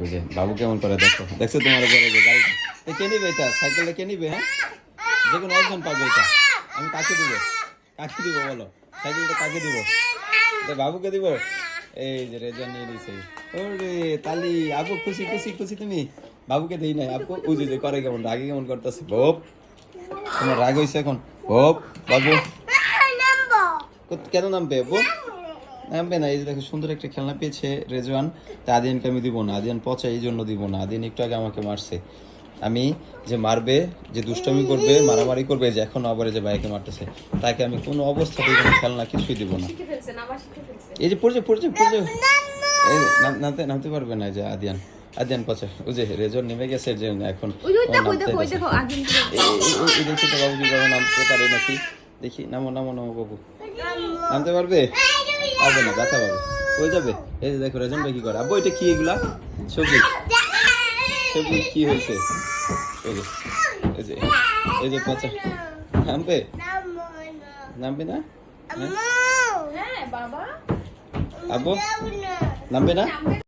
ওই যে বাবু কেমন করে দেখো। দেখছ তোমার উপরে যে গাড়িটা এ কে নিবে এটা? সাইকেলটা কে নিবে হ্যাঁ? যে কোনো একজন পাবে এটা। আমি কাকে দিব? কাকে দিব বলো? সাইকেলটা কাকে দিব? বাবুকে দিব? এই যে রেজন নিয়ে নিছে। ওরে তালি আপু খুশি খুশি খুশি তুমি? বাবুকে দেই নাই আপু। ওই যে করে কেমন রাগে কেমন করতেছে? ভোপ তোমার রাগ হইছে এখন? ভোপ বাবু। কেন নামবে আপু নামবে না এই যে দেখো সুন্দর একটা খেলনা পেয়েছে রেজওয়ান। তা আদিয়ানকে আমি দিব না। আদিয়ান পচা এই জন্য দিব না। আদিয়ান একটু আগে আমাকে মারছে। আমি যে মারবে যে দুষ্টামি করবে মারামারি করবে যে এখন আবার যে বাইকে মারতেছে তাকে আমি কোনো অবস্থাতেই কোনো খেলনা কিছুই দিব না। এই যে পড়ছে পড়ছে পড়ছে। এই নামতে নামতে পারবে না এই যে আদিয়ান। আদিয়ান পচা। ওই যে রেজন নেমে গেছে যে এখন ওই যে ওই ও দেখো ওই নামতে দেখো ওই গেছে। দেখো আগে এই- এই- এই- এই দেখি তো বাবু নামতে পারে নাকি? দেখি নামো নামো নামো বাবু। নামতে পারবে? পারবে না ব্যথা পাবে। হয়ে যাবে? এই যে দেখো রাজন ভাই কি করে? আব্বু এটা কি এগুলা? সবজি। সবজি কি হয়েছে? এই যে এই যে পচা নামবে? নামবে না? হ্যাঁ? বাবা। আব্বু নামবে না?